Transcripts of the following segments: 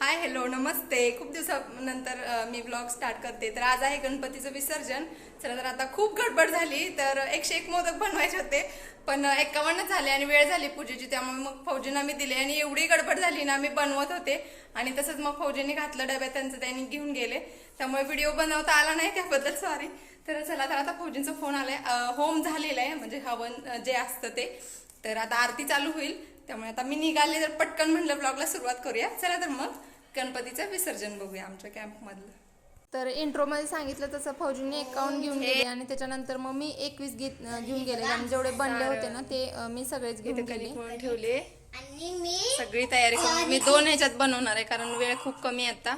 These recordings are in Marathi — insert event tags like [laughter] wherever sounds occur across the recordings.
हाय हॅलो नमस्ते. खूप दिवसानंतर मी ब्लॉग स्टार्ट करते. तर आज आहे गणपतीचं विसर्जन. चला तर आता खूप गडबड झाली. तर एकशे एक मोदक बनवायचे होते. पण एक्कावन्न झाले आणि वेळ झाली पूजेची. त्यामुळे मग फौजींना मी दिले आणि एवढी गडबड झाली ना मी बनवत होते. आणि तसंच मग फौजींनी घातलं डब्यात त्यांचं त्यांनी घेऊन गेले. त्यामुळे व्हिडिओ बनवता आला नाही त्याबद्दल सॉरी तर चला तर आता फौजींचा फोन आलाय. होम झालेला आहे. म्हणजे हवन जे असतं ते. तर आता आरती चालू होईल. त्यामुळे आता मी निघाले तर पटकन म्हणलं ब्लॉगला सुरुवात करूया. चला तर मग गणपतीचं विसर्जन बघूया आमच्या कॅम्पमधलं तर इंट्रोमध्ये सांगितलं तसं फौजींनी एकावन्न घेऊन गेले आणि त्याच्यानंतर मग मी एकवीस घेत घेऊन गेले. आणि जेवढे बनले होते ना ते मी सगळेच घेऊन गेले. ठेवले? आणि मी सगळी तयारी करून मी दोन ह्याच्यात बनवणार आहे कारण वेळ खूप कमी आहे आता.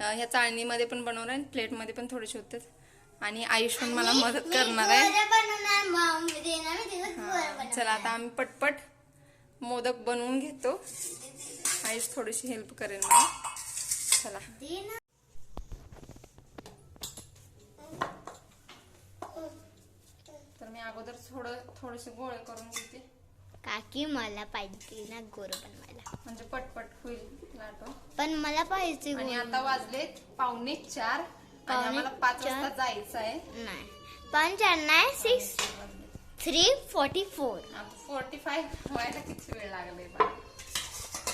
ह्या चाळणीमध्ये पण बनवणार आहे आणि प्लेटमध्ये पण थोडेसे होते. आणि आयुष पण मला मदत करणार आहे. चला आता आम्ही पटपट मोदक बनवून घेतो. आयुष थोडीशी हेल्प करेल मला. चला. तर मी अगोदर थोडं थोडेसे गोळे करून घेते. काकी मला पाहिजे ना गोर बनवायला. म्हणजे पटपट होईल पण मला पाहिजे आणि. आता वाजले पावणे चार. आणि आम्हाला पाच. वाजता जायचं आहे नाही. पण चार नाही six three forty four. Forty five व्हायला किती वेळ लागले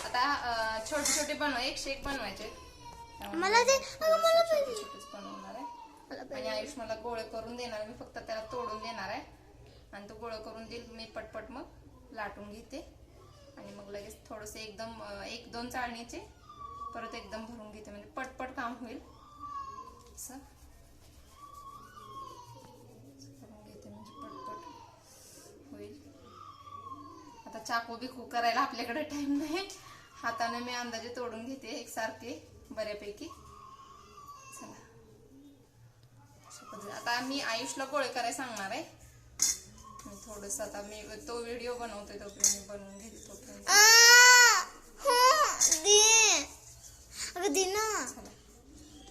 आता छोटे छोटे बनव एक बनवायचे. त्यामुळे मला ते- मला बनवणार आहे. आणि मला गोळे करून देणार मी फक्त त्याला तोडून देणार आहे. आणि तो गोळे करून देईल. मी पटपट मग लाटून घेते. आणि मग लगेच थोडस एकदम एक दोन चाळणीचे परत एकदम भरून घेते. म्हणजे पटपट काम होईल. असं करून घेते म्हणजे पटपट होईल आता चाकू बिकू करायला आपल्याकडे टाइम नाही. हाताने मी अंदाजे तोडून घेते एकसारखे बऱ्यापैकी. चला. आता मी आयुषला गोळे करायला सांगणार आहे. मी थोडस आता मी तो व्हिडिओ बनवतोय तोपर्यंत मी बनवून घेते आ, हो,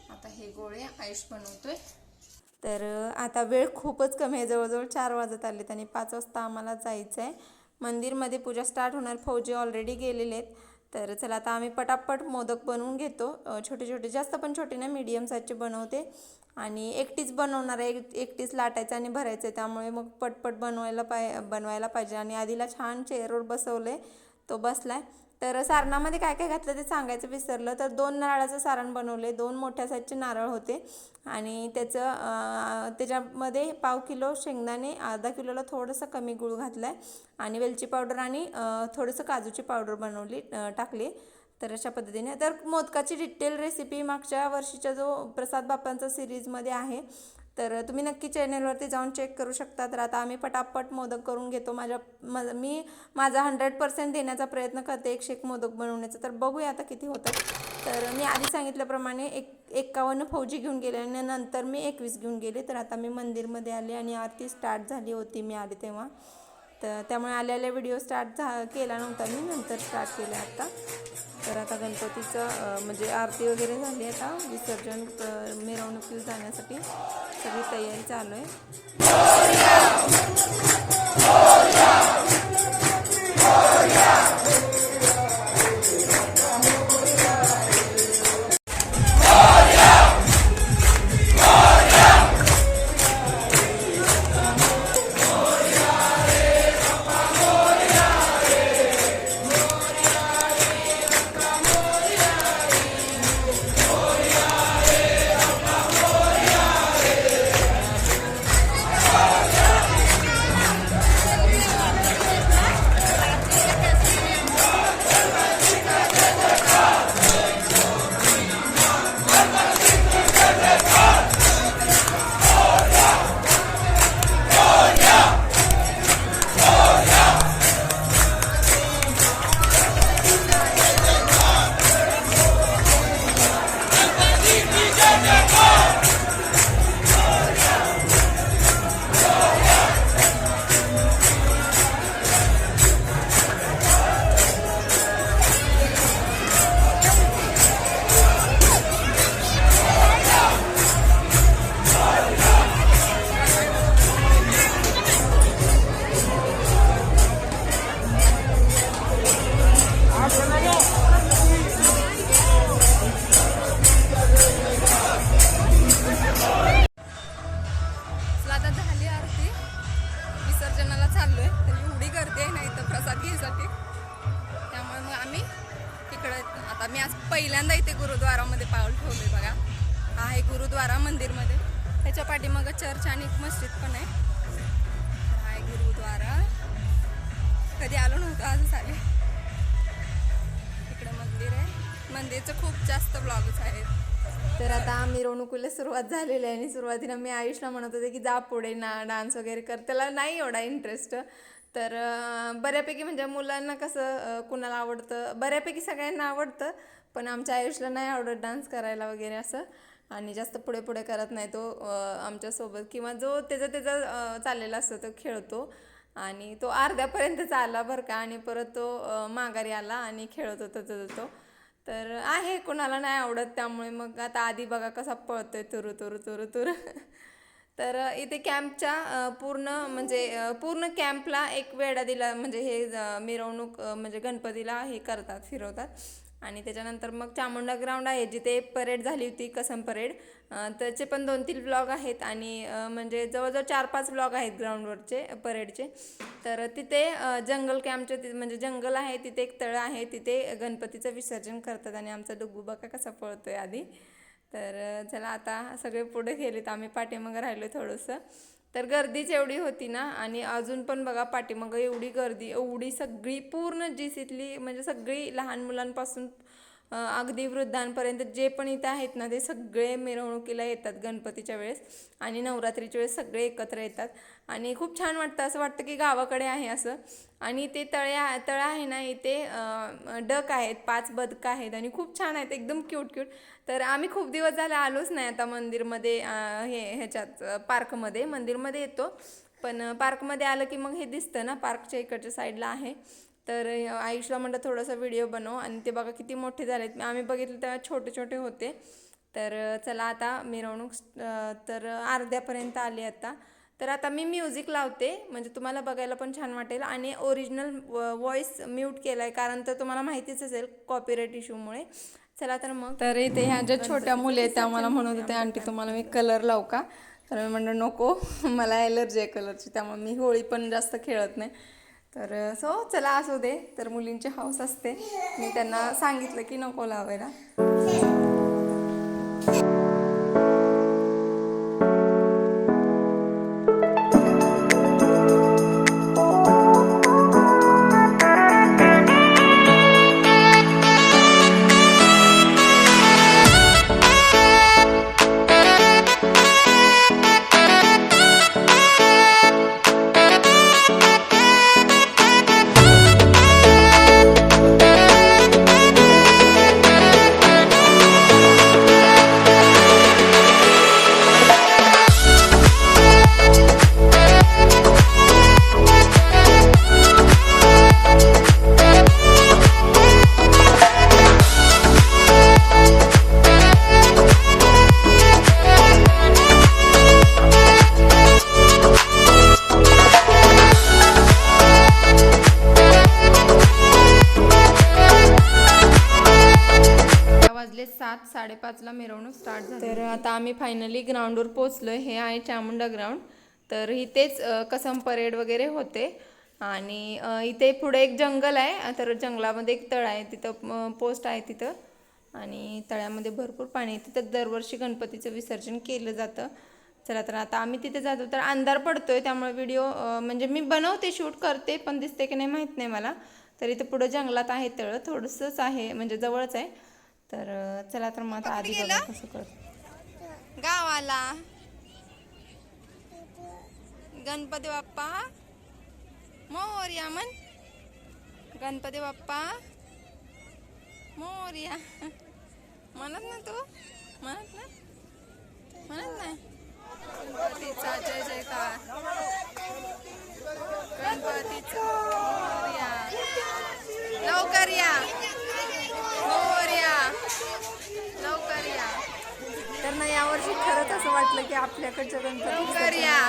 आता हे गोळे आयुष बनवतोय. तर आता वेळ खूपच कमी आहे. जवळजवळ चार वाजत आलेत आणि पाच वाजता आम्हाला जायचं आहे मंदिरमध्ये पूजा स्टार्ट होणार. फौजी ऑलरेडी गेलेले आहेत. तर चला आता आम्ही पटापट मोदक बनवून घेतो. छोटे छोटे जास्त पण छोटे नाही मीडियम साईजचे बनवते. आणि एकटीच बनवणार आहे एक एकटीच लाटायचं आणि भरायचं आहे त्यामुळे मग पटपट बनवायला पाय बनवायला पाहिजे. आणि आधीला छान चेअरवर बसवलं आहे तो बसला आहे तर सारणामध्ये काय काय घातलं ते सांगायचं विसरलं. तर दोन नारळाचं सारण बनवले. दोन मोठ्या साईजचे नारळ होते. आणि त्याचं त्याच्यामध्ये पाव किलो शेंगदाणे अर्धा किलोला थोडंसं कमी गूळ घातला आहे आणि वेलची पावडर आणि थोडंसं काजूची पावडर बनवली टाकली. तर अशा पद्धतीने. तर मोदकाची डिटेल रेसिपी मागच्या वर्षीच्या जो प्रसाद बापांचा सिरीजमध्ये आहे तर तुम्ही नक्की चॅनेलवरती जाऊन चेक करू शकता. तर आता आम्ही पटापट मोदक करून घेतो. माझ्या माझं मी माझा हंड्रेड पर्सेंट देण्याचा प्रयत्न करते एकशे एक मोदक बनवण्याचा. तर बघूया आता किती होतात तर मी आधी सांगितल्याप्रमाणे एक एक्कावन्न फौजी घेऊन गेले आणि नंतर मी एकवीस घेऊन गेले. तर आता मी मंदिरमध्ये आले आणि आरती स्टार्ट झाली होती. मी आले तेव्हा. तर त्यामुळे आलेला व्हिडिओ स्टार्ट झा केला नव्हता मी नंतर स्टार्ट केला आता. तर आता गणपतीचं म्हणजे आरती वगैरे झाली आता विसर्जन मिरवणुकीला जाण्यासाठी सगळी तयारी चालू आहे. पहिल्यांदा इथे गुरुद्वारामध्ये पाऊल ठेवले बघा. हा आहे गुरुद्वारा मंदिरमध्ये. त्याच्या पाठीमागं चर्च आणि एक मस्जिद पण आहे. हा आहे गुरुद्वारा. कधी आलो नव्हतो आजच आले इकडे मंदिर आहे. मंदिरचं खूप जास्त ब्लॉग्स आहेत. तर आता मिरवणुकीला सुरुवात झालेली आहे आणि सुरुवातीला मी आयुषला म्हणत होते की जा पुढे ना डान्स वगैरे कर. त्याला नाही एवढा इंटरेस्ट तर बऱ्यापैकी म्हणजे मुलांना कसं कुणाला आवडतं बऱ्यापैकी सगळ्यांना आवडतं. पण आमच्या आयुषला नाही आवडत डान्स करायला वगैरे असं. आणि जास्त पुढे पुढे करत नाही तो आमच्यासोबत. किंवा जो त्याचा त्याचा चाललेला असतो तो खेळतो. आणि तो अर्ध्यापर्यंतच आला बरं का. आणि परत तो माघारी आला आणि खेळत होता तो तो तर आहे कोणाला नाही आवडत. त्यामुळे मग आता आधी बघा कसा पळतोय तुरु तुरु तुरु तुरु. [laughs] तर इथे कॅम्पच्या पूर्ण म्हणजे पूर्ण कॅम्पला एक वेढा दिला म्हणजे हे मिरवणूक म्हणजे गणपतीला हे करतात फिरवतात. आणि त्याच्यानंतर मग चामुंडा ग्राउंड आहे जिथे परेड झाली होती कसम परेड त्याचे पण दोन तीन ब्लॉग आहेत आणि म्हणजे जवळजवळ चार पाच ब्लॉग आहेत ग्राउंडवरचे परेडचे तर तिथे जंगल कॅम्पचे ति- म्हणजे जंगल आहे तिथे एक तळ आहे तिथे गणपतीचं विसर्जन करतात आणि आमचा डुग्गू बघा कसा पळतो आहे आधी. तर चला आता सगळे पुढे गेलेत. आम्ही पाठीमागं राहिलो थोडंसं. तर गर्दीच एवढी होती ना आणि अजून पण बघा पाठीमागं एवढी गर्दी एवढी सगळी पूर्ण जीसीतली म्हणजे सगळी लहान मुलांपासून अगदी वृद्धांपर्यंत जे पण इथे आहेत ना ते सगळे मिरवणुकीला येतात गणपतीच्या वेळेस आणि नवरात्रीच्या वेळेस सगळे एकत्र येतात. आणि खूप छान वाटतं असं वाटतं की गावाकडे आहे असं. आणि ते तळ्या तळं आहे ना इथे डक आहेत पाच बदकं आहेत आणि खूप छान आहेत एकदम क्यूट क्यूट. तर आम्ही खूप दिवस झाले आलोच नाही आता मंदिरमध्ये हे ह्याच्यात पार्कमध्ये. मंदिरमध्ये येतो पण पार्कमध्ये आलं की मग हे दिसतं ना पार्कच्या इकडच्या साईडला आहे. तर आयुषला म्हटलं थोडासा व्हिडिओ बनव आणि ते बघा किती मोठे झालेत. आम्ही बघितलं तेव्हा छोटे छोटे होते. तर चला आता मिरवणूक तर अर्ध्यापर्यंत आली आता. तर आता मी म्युझिक लावते. म्हणजे तुम्हाला बघायला पण छान वाटेल. आणि ओरिजिनल व्हॉइस म्यूट केला आहे कारण तर तुम्हाला माहितीच असेल कॉपीराईट इश्यूमुळे. चला तर मग. तर इथे ह्या ज्या छोट्या मुली आहेत त्या मला म्हणत होत्या आंटी तुम्हाला मी कलर लावू का? तर मी म्हणलं नको. [laughs] मला ॲलर्जी आहे कलरची. त्यामुळे मी होळी पण जास्त खेळत नाही. तर सो चला असू दे तर मुलींची हाऊस असते. मी त्यांना सांगितलं की नको लावायला. आता आम्ही फायनली ग्राउंडवर पोचलो हे आहे चामुंडा ग्राउंड तर इथेच कसम परेड वगैरे होते. आणि इथे पुढे एक जंगल आहे तर जंगलामध्ये एक तळ आहे तिथं पोस्ट आहे तिथं. आणि तळ्यामध्ये भरपूर पाणी आहे. तिथं दरवर्षी गणपतीचं विसर्जन केलं जातं. चला तर आता आम्ही तिथे जातो. तर अंधार पडतोय त्यामुळे व्हिडिओ म्हणजे मी बनवते शूट करते पण दिसते की नाही माहीत नाही मला. तर इथं पुढं जंगलात आहे तळ थोडंसंच आहे म्हणजे जवळच आहे. तर चला तर मग आता आधी बघा कसं करत. गावाला. गणपती बाप्पा. मोर्या मन गणपती बाप्पा. मोर्या. म्हणत ना तू? म्हणत ना? म्हणत नाही? गणपतीचा जय जयकार. गणपतीचा मोर्या. लवकर या. तर ना यावर्षी खरंच असं वाटलं की आपल्याकडच्या गणपती.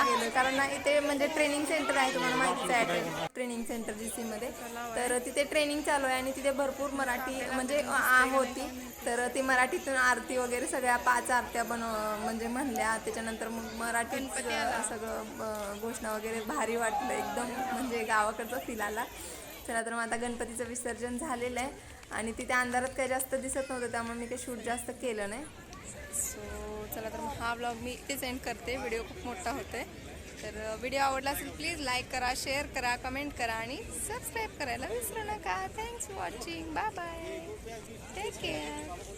गेलं कारण ना इथे म्हणजे ट्रेनिंग सेंटर आहे तुम्हाला माहितीच आहे. ट्रेनिंग सेंटर जी सी मध्ये. तर तिथे ट्रेनिंग चालू आहे आणि तिथे भरपूर मराठी म्हणजे आ होती. तर ती मराठीतून आरती वगैरे सगळ्या पाच आरत्या बनव म्हणजे म्हणल्या. त्याच्यानंतर मग मराठीत सगळं घोषणा वगैरे भारी वाटलं. एकदम म्हणजे गावाकडचा फील आला. चला तर मग आता गणपतीचं विसर्जन झालेलं आहे. आणि तिथे अंधारात काही जास्त दिसत नव्हतं त्यामुळे मी काही शूट जास्त केलं नाही. सो चला तर मग हा ब्लॉग मी इथेच एंड करते. व्हिडिओ खूप मोठा होतोय. तर व्हिडिओ आवडला असेल प्लीज लाईक करा शेअर करा कमेंट करा आणि सबस्क्राईब करायला विसरू नका. Thanks for watching bye bye take care